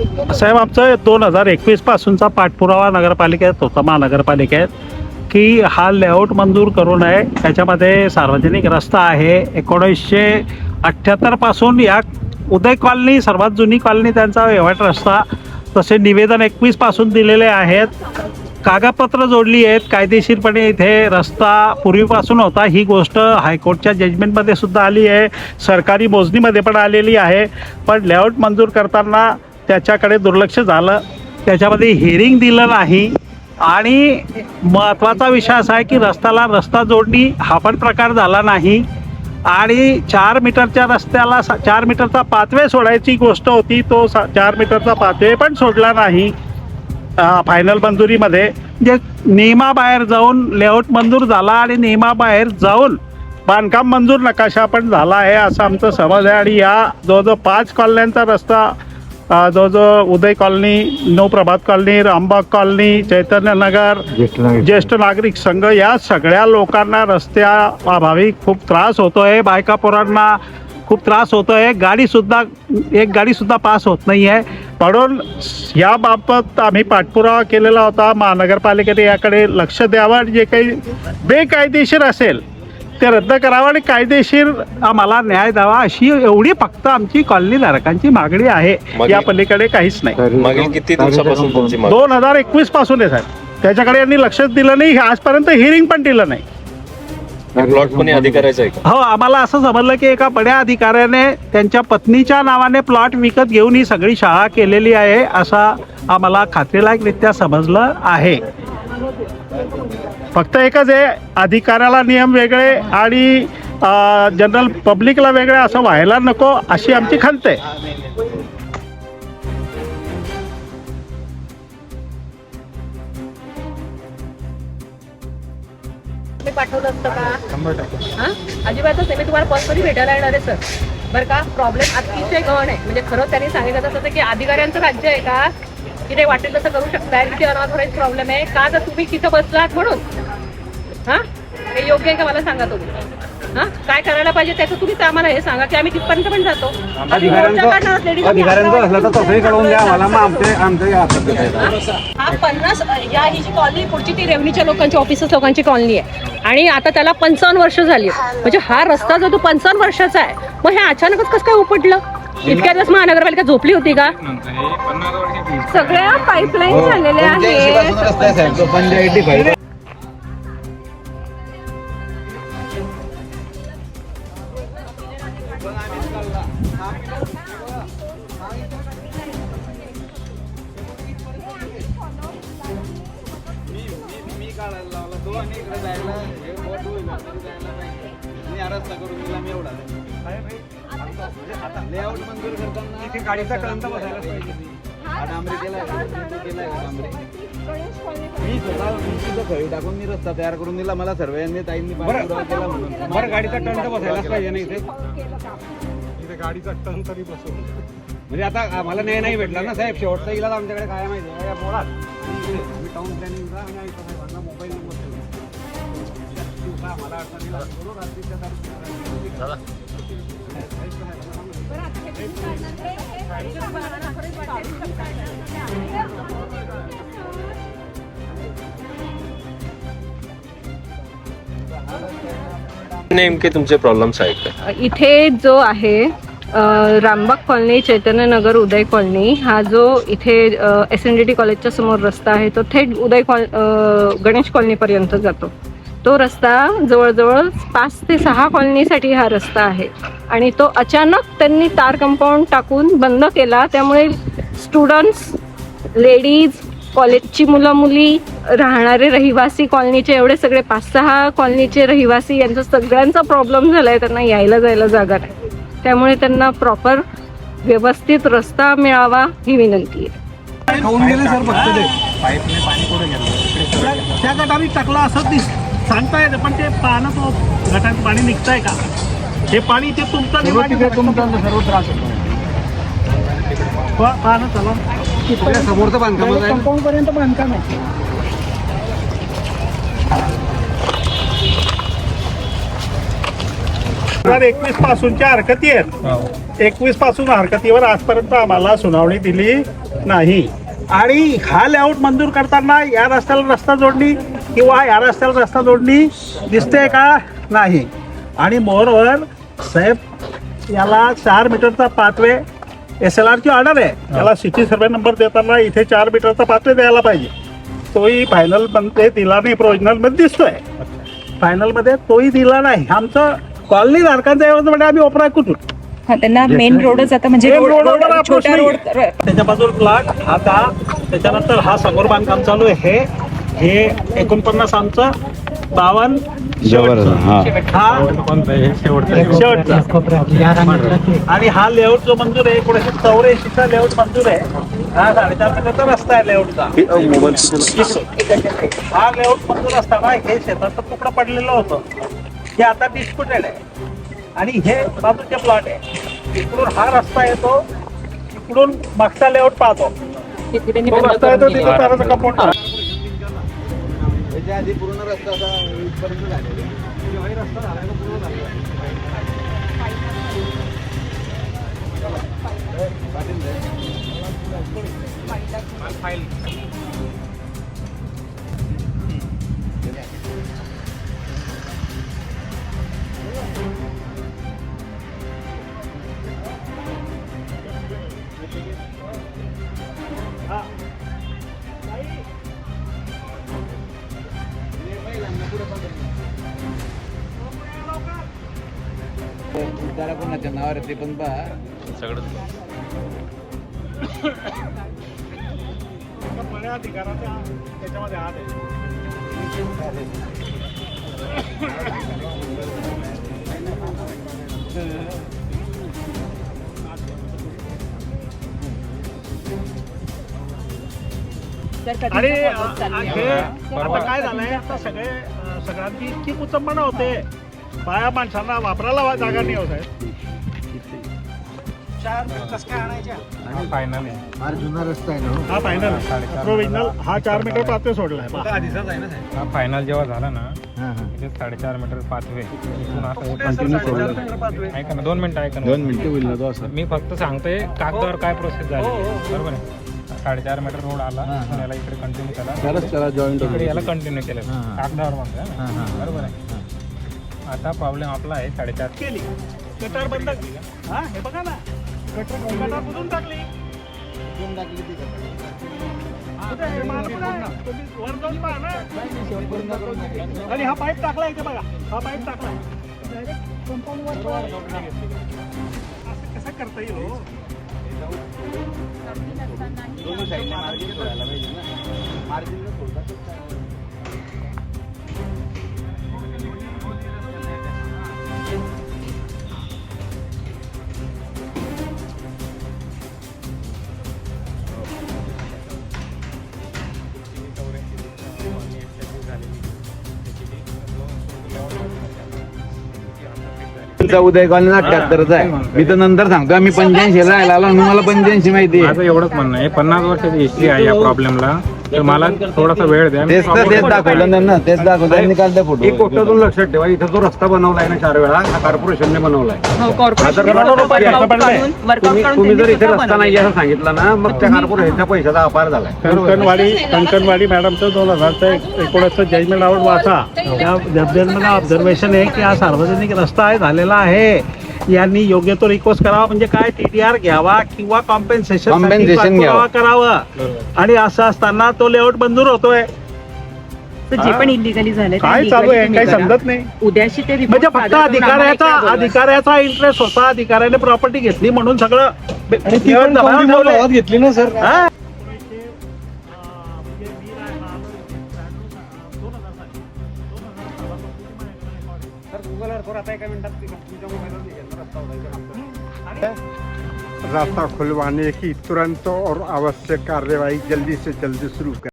साहेब आमचं दोन हजार एकवीस पासूनचा पाठपुरावा नगरपालिकेत होता महानगरपालिकेत की हा लेआउट मंजूर करू नये. त्याच्यामध्ये सार्वजनिक रस्ता आहे. एकोणीसशे अठ्ठ्याहत्तरपासून या उदय कॉलनी सर्वात जुनी कॉलनी त्यांचा व्यवहार रस्ता तसे निवेदन एकवीसपासून दिलेले आहेत. कागदपत्र जोडली आहेत. कायदेशीरपणे इथे रस्ता पूर्वीपासून होता. ही गोष्ट हायकोर्टच्या जजमेंटमध्ये सुद्धा आली आहे. सरकारी मोजणीमध्ये पण आलेली आहे. पण लेआउट मंजूर करताना त्याच्याकडे दुर्लक्ष झालं. त्याच्यामध्ये हिअरिंग दिलं नाही. आणि महत्त्वाचा विषय असा आहे की रस्त्याला रस्ता जोडणी हा पण प्रकार झाला नाही. आणि चार मीटरच्या रस्त्याला चार मीटरचा पाथवे सोडायची गोष्ट होती तो सा चार मीटरचा पाथवे पण सोडला नाही. फायनल मंजुरीमध्ये. जे नियमाबाहेर जाऊन लेआउट मंजूर झाला आणि नियमाबाहेर जाऊन बांधकाम मंजूर नकाशा पण झाला आहे असं आमचं समज आहे. आणि या जवळजवळ पाच कॉलन्यांचा रस्ता जवळजवळ उदय कॉलनी नऊ प्रभात कॉलनी रामबाग कॉलनी चैतन्यनगर ज्येष्ठ नागरिक संघ या सगळ्या लोकांना रस्त्या अभावी खूप त्रास होतोय. बायका पोरांना खूप त्रास होतोय. गाडी सुद्धा एक गाडी सुद्धा पास होत नाही आहे म्हणून याबाबत आम्ही पाठपुरावा केलेला होता. महानगरपालिकेने याकडे लक्ष द्यावं. आणि जे काही बेकायदेशीर असेल ते रद्द करावं आणि कायदेशीर आम्हाला न्याय द्यावा अशी एवढी फक्त आमची कॉलनी धारकांची मागणी आहे. या पलीकडे काहीच नाही. मागील किती दिवसापासून तुमची मागणी? दोन हजार एकवीसपासून आहे साहेब. त्याच्याकडे यांनी लक्षच दिलं नाही आजपर्यंत हिअरिंग पण दिलं नाही. प्लॉट पण अधिकारायचा आहे का? हो आम्हाला असं समजलं की एका बड्या अधिकाऱ्याने त्यांच्या पत्नीच्या नावाने प्लॉट विकत घेऊन ही सगळी शाळा केलेली आहे असा आम्हाला खात्रीलायकरित्या समजलं आहे. फक्त एकच आहे अधिकाऱ्याला नियम वेगळे आणि जनरल पब्लिकला वेगळे असं व्हायला नको अशी आमची खंत आहे. मी पाठवलं असतं का? हा? अजिबातच नाही मी तुम्हाला पर्सनली भेटायला येणार आहे सर बरं का प्रॉब्लेम अतिशय गहन आहे. म्हणजे खरं त्यांनी सांगितलं तसं होतं की अधिकाऱ्यांचं राज्य आहे का? की ते वाटेल तसं करू शकताय इथे अनऑथोराईज प्रॉब्लेम आहे. का तर तुम्ही तिथं बसलात म्हणून? हा? हे योग्य आहे का मला सांगा तुम्ही? हा? काय करायला पाहिजे त्याचं तुम्हीच आम्हाला हे सांगा की आम्ही तिथपर्यंत पण जातो. आम्ही मोर्चा काढणार आहोत, ladies आणि अधिकाऱ्यांचं आपला असलं तर तसंही कळवून द्या. आम्हाला मग आमचे आमचे हातात द्यायचं. हा? पन्नास या ही जी कॉलनी पुढची ती रेव्हन्यूच्या लोकांची ऑफिसर्स लोकांची कॉलनी आहे. आणि आता त्याला पंचावन्न वर्ष झाली. म्हणजे हा रस्ता जो तो पंचावन्न वर्षाचा आहे मग हे अचानकच कसं काय उपटलं? इतक्या दिवस महानगरपालिका झोपली होती का? सगळ्या पाईपलाईन झालेल्या आहेत. रस्ता आहे साहेब, तो eighty five. इथे गाडीचा कळंता बसायला पाहिजे. डांबरी केलाय का? इथे केलाय का डांबरी? मी स्वतः खळी टाकून मी रस्ता तयार करून दिला. मला ताईंनी पाठपुरावा केला म्हणून. बरं गाडीचा तर बसायलाच पाहिजे ना इथे? इथे गाडीचा टन तरी बसून. म्हणजे आता आम्हाला न्याय नाही भेटला ना साहेब. शेवटचा इलाज आमच्याकडे काय माहिती आहे. या आम्ही टाउन प्लॅनिंगचा आणि आयुक्त साहेबांना मोबाईल नंबर दिवसा आम्हाला अडचणीला रात्रीच्या. नेमके तुमचे प्रॉब्लेम्स आहेत का? इथे जो आहे अ, रामबाग कॉलनी चैतन्य नगर उदय कॉलनी हा जो इथे एस एन डी टी कॉलेजच्या समोर रस्ता आहे तो थेट उदय कॉल अ, गणेश कॉलनीपर्यंत जातो. तो रस्ता जवळजवळ पाच ते सहा कॉलनीसाठी हा रस्ता आहे. आणि तो अचानक त्यांनी तार कंपाऊंड टाकून बंद केला. त्यामुळे स्टुडंट्स लेडीज कॉलेजची मुलं मुली राहणारे रहिवासी कॉलनीचे एवढे सगळे पाच सहा कॉलनीचे रहिवासी यांचा सगळ्यांचा प्रॉब्लेम झालाय. त्यांना यायला जायला जागा नाही. त्यामुळे त्यांना प्रॉपर व्यवस्थित रस्ता मिळावा ही विनंती आहे. त्या गटारी टाकला असं दिस सांगता येतं पण ते पानं तो गटात पाणी निघतंय का? हे पाणी ते तुमचं सर्व त्रास होतो. चला. समोरचं बांधकाम आहे. कंपाऊंड पर्यंत बांधकाम आहे. हजार एकवीस पासूनच्या हरकती आहेत. एकवीसपासून हरकतीवर आजपर्यंत आम्हाला सुनावणी दिली नाही. आणि हा लेआउट मंजूर करताना या रस्त्याला रस्ता जोडणी किंवा या रस्त्याला रस्ता जोडणी दिसते का नाही? आणि मोरवर साहेब याला चार मीटरचा पाथवे एस एल आरची ऑर्डर आहे. त्याला सिटी सर्वे नंबर देताना इथे चार मीटरचा पाथवे द्यायला पाहिजे. तोही फायनलमध्ये दिला नाही प्रोविजनलमध्ये दिसतोय. फायनलमध्ये तोही दिला नाही. आमचं कॉलनी धारकांचा एवढं म्हणजे आम्ही ओपरा कुठून हा त्यांना मेन रोडच आता म्हणजे त्याच्या बाजूला प्लॉट दहा त्याच्यानंतर हा समोर बांधकाम चालू आहे. हे एकोणपन्नास आमचं बावन्न जबरदस्त, हा. हा. शेवटचा. आणि हा लेआउट जो मंजूर आहे एकोणीशे चौऱ्याऐंशीचा लेआउट मंजूर आहे. हा साडेचार रस्ता आहे लेआउटचा. हा लेआउट मंजूर असताना हे शेताचं तुकडं पडलेलं होतं. हे आता डिस्प्युटेड आहे. आणि हे बाजूचे प्लॉट आहे. इकडून हा रस्ता येतो इकडून मागचा लेआउट पाहतो. तो रस्ता येतो तिथं ताराचं कंपाऊंड आधी पूर्ण रस्ता असा इथपर्यंत झालेला आहे. जेव्हा हे रस्ता झाला ना, पूर्ण. पाटील साहेब. जरा कोणाच्या नावावर आहे ते पण पहा. अधिकाराच्या त्याच्यामध्ये आहे. आणि अ, अ, हे आता काय झालंय आता सगळे अ, सगळ्यांची इतकी कुचंबणा होते. बाया माणसांना वापरायला वा- जागा नाही होत आहे चार कसं काय आणायच्या? फार जुना रस्ता आहे ना हो. हा फायनल प्रोविजनल हा चार मीटर पातळी सोडलाय पहा. हा फायनल जेव्हा झाला ना हा, हा. इथे साडेचार मीटर पाचवे. इथून असं कंटिन्यू सोडलं ऐका ना दोन मिनिटं ऐका ना. दोन मिनिटं होईल ना तो असं. मी फक्त सांगतोय कागदावर काय प्रोसेस झाली. बरोबर आहे? साडेचार मीटर रोड आला हा, हा. पण याला इकडे कंटिन्यू केला त्यालाच त्याला जॉईंट इकडे याला कंटिन्यू केलं. हा, हा. कागदावर म्हणतोय ना. हा, हा. बरोबर आहे? आता प्रॉब्लेम आपला आहे साडेचार केली गटार बंद हा हे बघा ना गटार गटार बुजून टाकली कुठे आहे? मागं पण आहे. तुम्ही वर जाऊन पहा ना. आणि हा पाईप टाकला इथे बघा हा पाईप टाकला. असं कसं करता येईल हो? दोन्ही साईडला मार्जिन सोडायला पाहिजे ना मार्जिन सोडता तुमचा उदय कॉलनी अठ्याहत्तरचा आहे. मी तर नंतर सांगतो आम्ही पंच्याऐंशी राहायला आलो आणि मला पंच्याऐंशी माहिती माझं आहे एवढंच म्हणणं आहे. पन्नास वर्षाची हिस्ट्री आहे या प्रॉब्लेमला तर मला थोडासा वेळ द्या. तेच तर तेच दाखवलं त्यांना. तेच दाखवलं. त्यांनी काढले फोटो. एक गोष्ट तुम्ही लक्षात ठेवा. इथं जो रस्ता बनवलाय ना चार वेळा हा कॉर्पोरेशनने बनवलाय. तुम्ही तुम्ही जर इथे रस्ता नाही असं सांगितलं ना मग त्या कॉर्पोरेशनच्या पैशाचा अपार झालाय. कंकणवाडी कंकणवाडी मॅडमचं दोन हजारचं एकोणीसचं जजमेंट आवड वाचा. त्या जजमेंटमध्ये ऑब्झर्वेशन आहे की हा सार्वजनिक रस्ता आहे झालेला आहे. यांनी योग्य तो रिक्वेस्ट करावा. म्हणजे काय? टीडीआर घ्यावा किंवा कॉम्पेन्सेशन Compensation घ्यावं. करावं आणि असं असताना तो लेआउट मंजूर होतोय. तर जे पण इलिगली झाले काय चालू आहे? काही समजत नाही. उद्याशी ते report म्हणजे फक्त सादर करून आम्हाला अधिकाऱ्याचा एकदा बोलवा. अधिकाऱ्याचा इंटरेस्ट होता. अधिकाऱ्याने प्रॉपर्टी घेतली म्हणून सगळं घेतली ना सर. हा? रास्ता खुलवाने की तुरंत और आवश्यक कार्रवाई जल्दी से जल्दी शुरू करें।